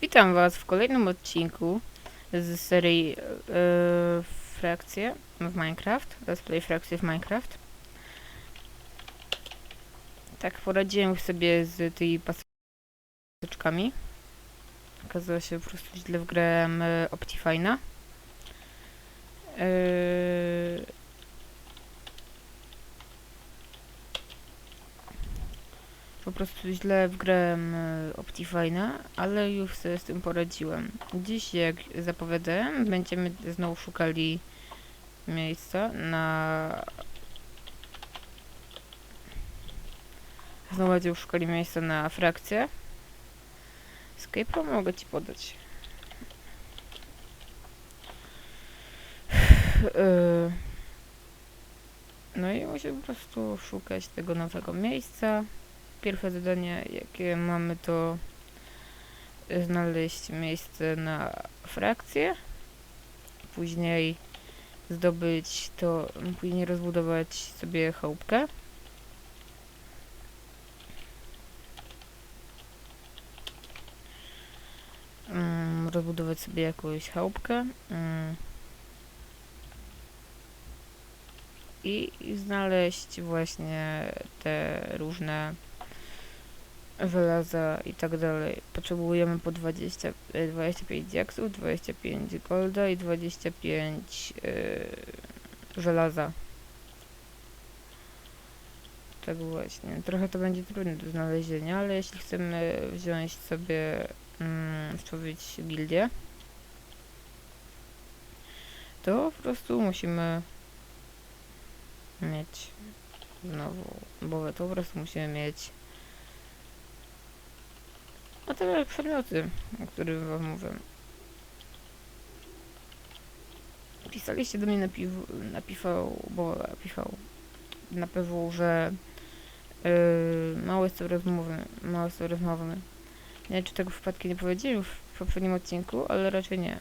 Witam Was w kolejnym odcinku z serii e, Frakcje w Minecraft. Let's Play Frakcje w Minecraft. Tak, poradziłem sobie z tymi paseczkami. Okazało się po prostu źle wgrałem e, Optifine'a. E, po prostu źle wgrałem e, Optifine'a, ale już sobie z tym poradziłem. Dziś, jak zapowiadałem, będziemy znowu szukali miejsca na... Znowu będziemy szukali miejsca na frakcję. Escape'a mogę ci podać. Yy. No i musimy po prostu szukać tego nowego miejsca pierwsze zadanie, jakie mamy, to znaleźć miejsce na frakcję. Później zdobyć to, później rozbudować sobie chałupkę. Mm, rozbudować sobie jakąś chałupkę. Mm. I znaleźć właśnie te różne żelaza i tak dalej. Potrzebujemy po 20, e, 25 diaksów, 25 golda i 25 yy, żelaza. Tak właśnie. Trochę to będzie trudne do znalezienia, ale jeśli chcemy wziąć sobie, mm, stworzyć gildię, to po prostu musimy mieć znowu, bo to po prostu musimy mieć a te przedmioty, o których wam mówię. Pisaliście do mnie na, piw, na PV, bo PV, na PW, że yy, małe są rozmowy, małe są rozmowy. Nie wiem, czy tego przypadkiem nie powiedzieli w poprzednim odcinku, ale raczej nie.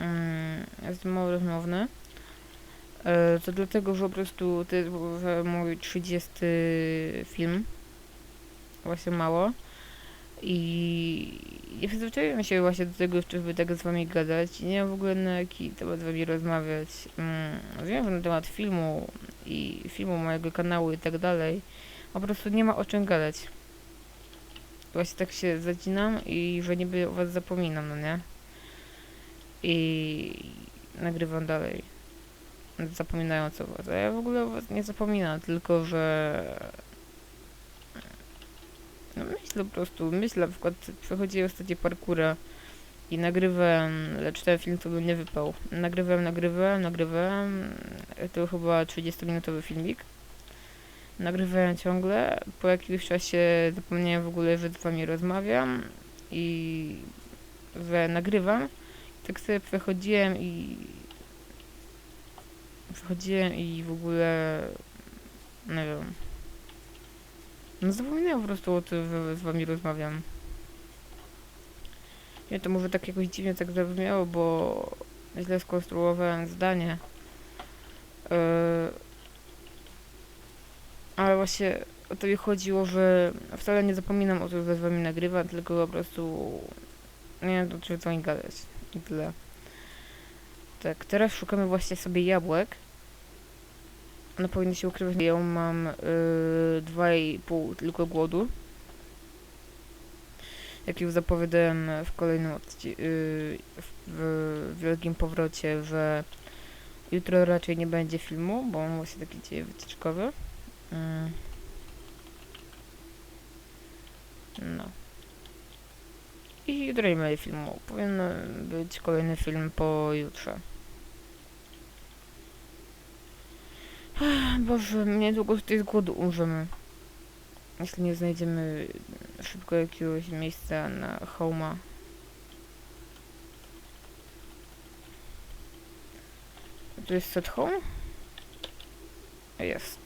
Yy, jest mało rozmowny. Yy, to dlatego, że po prostu to jest mój 30 film. Właśnie mało. I nie przyzwyczaiłem się właśnie do tego, żeby tak z wami gadać. Nie wiem w ogóle na jaki temat z wami rozmawiać. Mm, wiem na temat filmu i filmu mojego kanału i tak dalej. Po prostu nie ma o czym gadać. Właśnie tak się zacinam i że niby o was zapominam, no nie? I nagrywam dalej. Zapominając o was. A ja w ogóle o was nie zapominam, tylko że no myślę po prostu, myślę, na przykład przechodziłem ostatnio parkura i nagrywałem, lecz ten film to był nie wypał. Nagrywałem, nagrywałem, nagrywałem, to chyba 30-minutowy filmik. Nagrywałem ciągle, po jakimś czasie zapomniałem w ogóle, że z wami rozmawiam i że nagrywam. I tak sobie przechodziłem i przechodziłem i w ogóle nie wiem. No zapominałem po prostu o tym, że z wami rozmawiam. Nie, to może tak jakoś dziwnie tak zabrzmiało, bo źle skonstruowałem zdanie. Yy, ale właśnie o to mi chodziło, że wcale nie zapominam o tym, że z wami nagrywam, tylko po prostu nie wiem, o czym z wami gadać. I tyle. Tak, teraz szukamy właśnie sobie jabłek. One się ukrywać. Ja mam yy, 2,5 tylko głodu. Jak już zapowiadałem w kolejnym odcinku, yy, w, wielkim powrocie, że jutro raczej nie będzie filmu, bo on właśnie taki dzieje wycieczkowy. Yy. No. I jutro nie będzie filmu. Powinien być kolejny film po jutrze. Boże, niedługo z tej głodu umrzemy. Jeśli nie znajdziemy szybko jakiegoś miejsca na homa. Tu jest set home? Jest.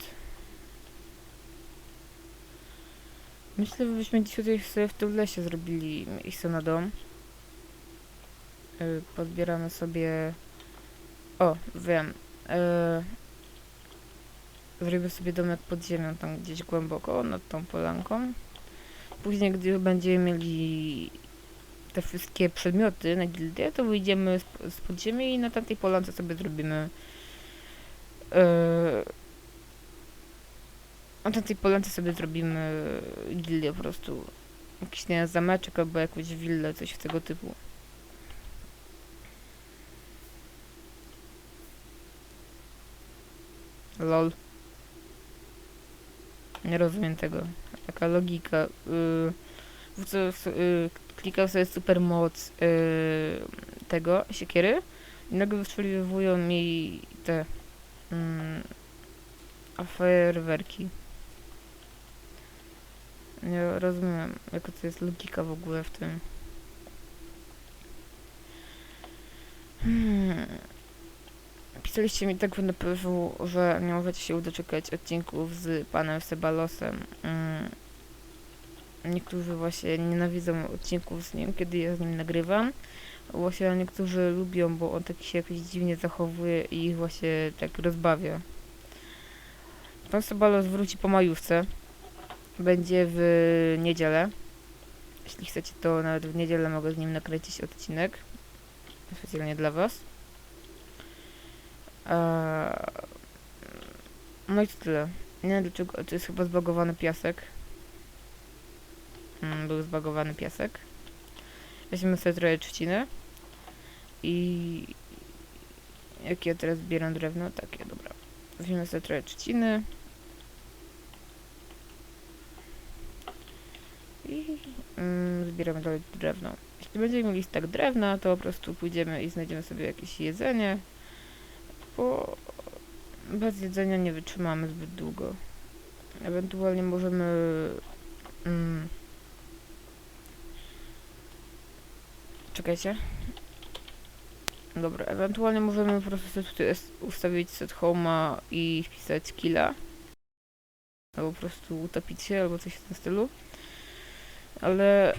Myślę, że byśmy dzisiaj sobie w tym lesie zrobili miejsce na dom. Yy, Podbieramy sobie... O, wiem. Yy, Zrobię sobie domek pod ziemią, tam gdzieś głęboko, nad tą polanką. Później, gdy będziemy mieli te wszystkie przedmioty na gildię, to wyjdziemy z, z podziemi i na tamtej polance sobie zrobimy yy, na tamtej polance sobie zrobimy gildię po prostu. Jakiś nie zameczek albo jakąś willę, coś w tego typu. Lol. Nie rozumiem tego. Taka logika. Yy, co, yy, klikam sobie super moc yy, tego, siekiery i nagle wystrzeliwują mi te yy, a fajerwerki. Nie rozumiem, jaka to jest logika w ogóle w tym. Hmm. Pisaliście mi tak w NPW, że nie możecie się doczekać odcinków z panem Sebalosem. Mm. Niektórzy właśnie nienawidzą odcinków z nim, kiedy ja z nim nagrywam. Właśnie niektórzy lubią, bo on tak się jakoś dziwnie zachowuje i ich właśnie tak rozbawia. Pan Sebalos wróci po majówce. Będzie w niedzielę. Jeśli chcecie, to nawet w niedzielę mogę z nim nakręcić odcinek. Specjalnie dla was. Eee, no i to tyle. Nie wiem dlaczego, to jest chyba zbagowany piasek. Mm, był zbagowany piasek. Weźmiemy sobie trochę trzciny. I... Jakie ja teraz zbieram drewno? Takie, dobra. Weźmiemy sobie trochę trzciny. I mm, zbieramy dalej drewno. Jeśli będziemy mieli stak drewna, to po prostu pójdziemy i znajdziemy sobie jakieś jedzenie, bo bez jedzenia nie wytrzymamy zbyt długo. Ewentualnie możemy mm, czekajcie. Dobra, ewentualnie możemy po prostu tutaj ustawić set home'a i wpisać killa. Albo po prostu utopić się, albo coś w tym stylu. Ale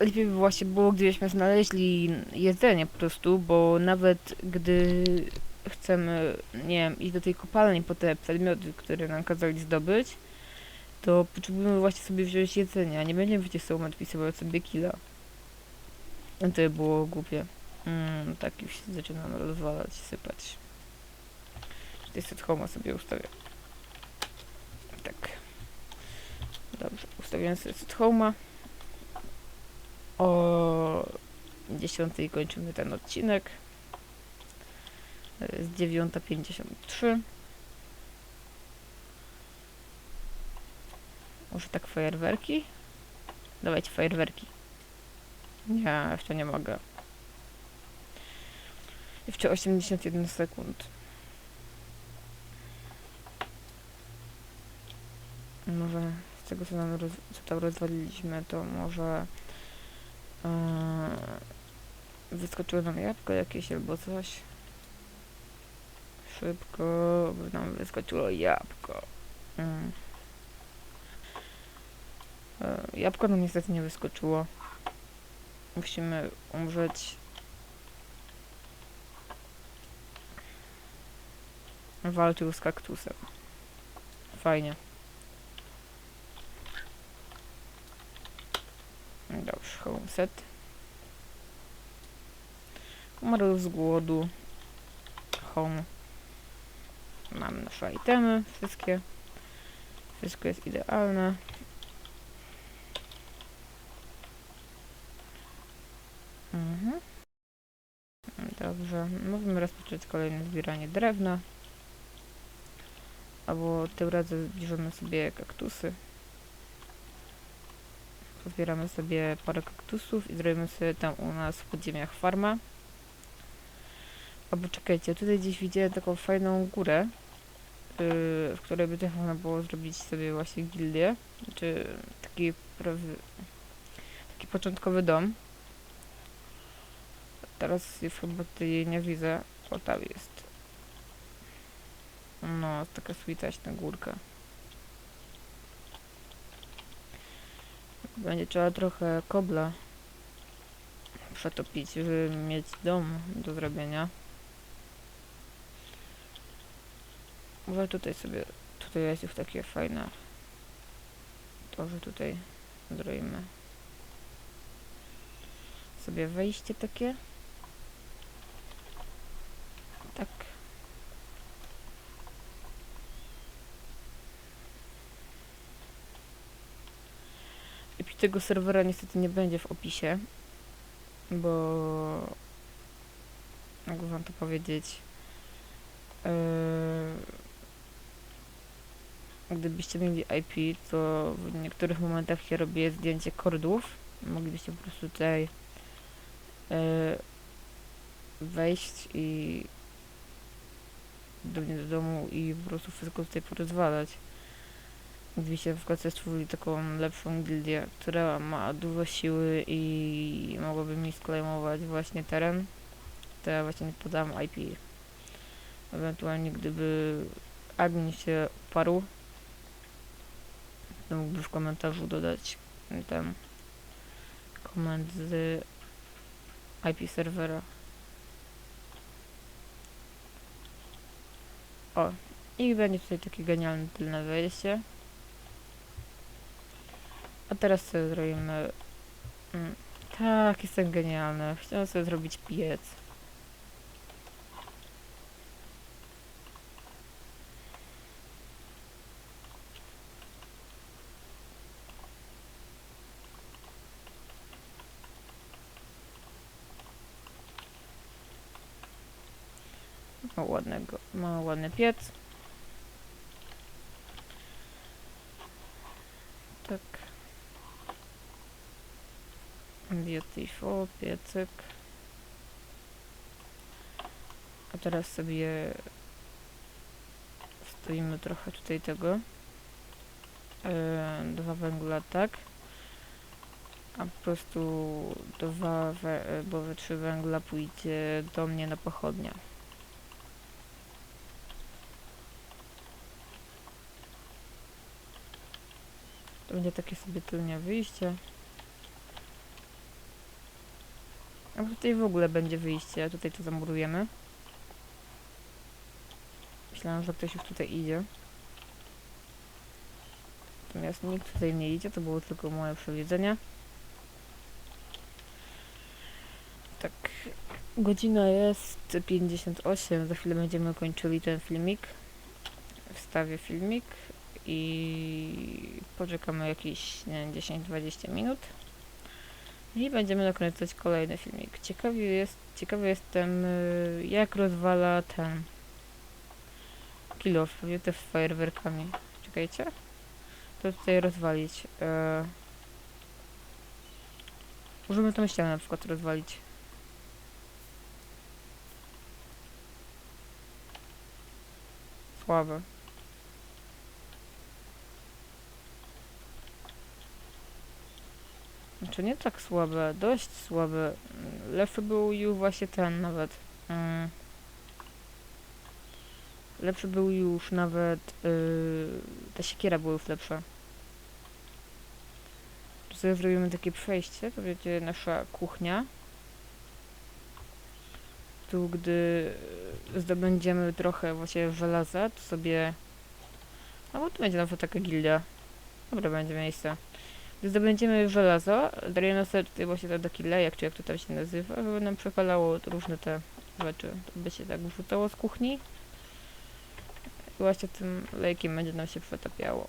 lepiej by właśnie było, gdybyśmy znaleźli jedzenie po prostu, bo nawet gdy chcemy, nie wiem, iść do tej kopalni po te przedmioty, które nam kazali zdobyć, to potrzebujemy właśnie sobie wziąć jedzenie, a nie będziemy przecież sobie odpisywać sobie killa. No To by było głupie. Mm, tak już się zaczynam rozwalać, sypać. Tutaj set homa sobie ustawię. Tak. Dobrze, ustawiam sobie set homa. O 10 kończymy ten odcinek. To jest 9.53. Może tak fajerwerki? Dawajcie fajerwerki. Nie, jeszcze nie mogę. Jeszcze 81 sekund. Może z tego co, nam roz, co tam rozwaliliśmy, to może yy, wyskoczyło nam jabłko jakieś albo coś. Szybko by nam wyskoczyło jabłko. Mm. E, Jabłko nam niestety nie wyskoczyło. Musimy umrzeć. Walczył z kaktusem. Fajnie. Dobrze, home set. Umarł z głodu. Home. Mamy nasze itemy, wszystkie. Wszystko jest idealne. Mhm. Dobrze, możemy rozpocząć kolejne zbieranie drewna. Albo tym razem zbierzemy sobie kaktusy. Pozbieramy sobie parę kaktusów i zrobimy sobie tam u nas w podziemiach farma. Albo czekajcie, tutaj gdzieś widziałem taką fajną górę, w której też można było zrobić sobie właśnie gildię, czy taki taki początkowy dom. Teraz już chyba jej nie widzę. O, tam jest. No, taka switaśna górka. Będzie trzeba trochę kobla przetopić, żeby mieć dom do zrobienia. Może tutaj sobie, tutaj jest już takie fajne. To, że tutaj zrobimy sobie wejście takie. Tak. IP tego serwera niestety nie będzie w opisie, bo jakby wam to powiedzieć yy, gdybyście mieli IP, to w niektórych momentach ja robię zdjęcie kordów. Moglibyście po prostu tutaj yy, wejść i do mnie do domu i po prostu wszystko tutaj porozwalać. Gdybyście na przykład stworzyli taką lepszą gildię, która ma dużo siły i mogłaby mi sklejmować właśnie teren, to ja właśnie nie podam IP. Ewentualnie gdyby admin się uparł, to mógłby w komentarzu dodać ten komend z IP serwera. O, i będzie tutaj takie genialne tylne wejście. A teraz sobie zrobimy... Mm, tak, jestem genialny. Chciałem sobie zrobić piec. Ma ładnego, ładny piec. Tak. Beautiful, piecyk. A teraz sobie stoimy trochę tutaj tego. E, dwa węgla, tak. A po prostu dwa, we, bo we trzy węgla pójdzie do mnie na pochodnia. Będzie takie sobie tylnie wyjście. A tutaj w ogóle będzie wyjście, a tutaj to zamurujemy. Myślałam, że ktoś już tutaj idzie. Natomiast nikt tutaj nie idzie, to było tylko moje przewidzenie. Tak, godzina jest 58, za chwilę będziemy kończyli ten filmik. Wstawię filmik i poczekamy jakieś nie wiem, 10-20 minut i będziemy nakręcać kolejny filmik. Ciekawy jest, ciekawy jestem y, jak rozwala ten kilof, pewnie też z fajerwerkami. Czekajcie. To tutaj rozwalić. E, możemy tą ścianę na przykład rozwalić. Słabe. Znaczy nie tak słabe, dość słabe. Mm, Lepszy był już właśnie ten nawet. Mm. Lepszy był już nawet. Yy, ta siekiera była już lepsza. Tu sobie zrobimy takie przejście, to będzie nasza kuchnia. Tu gdy zdobędziemy trochę właśnie żelaza, to sobie... No bo tu będzie nawet taka gildia. Dobra, będzie miejsce. Zdobędziemy żelazo, dajemy sobie tutaj właśnie to do kilejek, czy jak to tam się nazywa, żeby nam przepalało różne te rzeczy. To by się tak wrzucało z kuchni. I właśnie tym lejkiem będzie nam się przetapiało.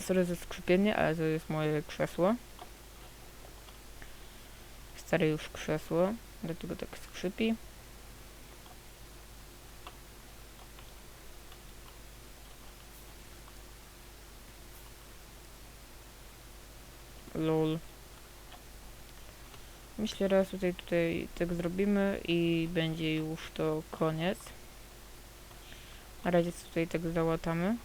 Sorry za skrzypienie, ale to jest moje krzesło. Stare już krzesło, dlatego tak skrzypi. Lol. Myślę, raz tutaj, tutaj tak zrobimy i będzie już to koniec. Na razie tutaj tak załatamy.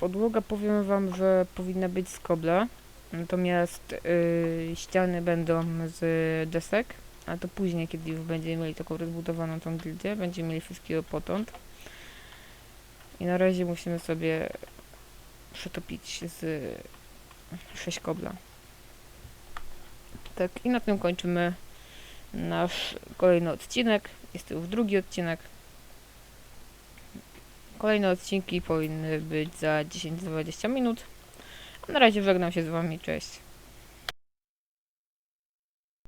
Podłoga powiem wam, że powinna być z kobla. Natomiast yy, ściany będą z desek. A to później, kiedy już będziemy mieli taką rozbudowaną tą gildię, będziemy mieli wszystkiego potąd. I na razie musimy sobie przetopić z 6 kobla. Tak, i na tym kończymy nasz kolejny odcinek. Jest to już drugi odcinek. Kolejne odcinki powinny być za 10-20 minut. Na razie żegnam się z wami. Cześć.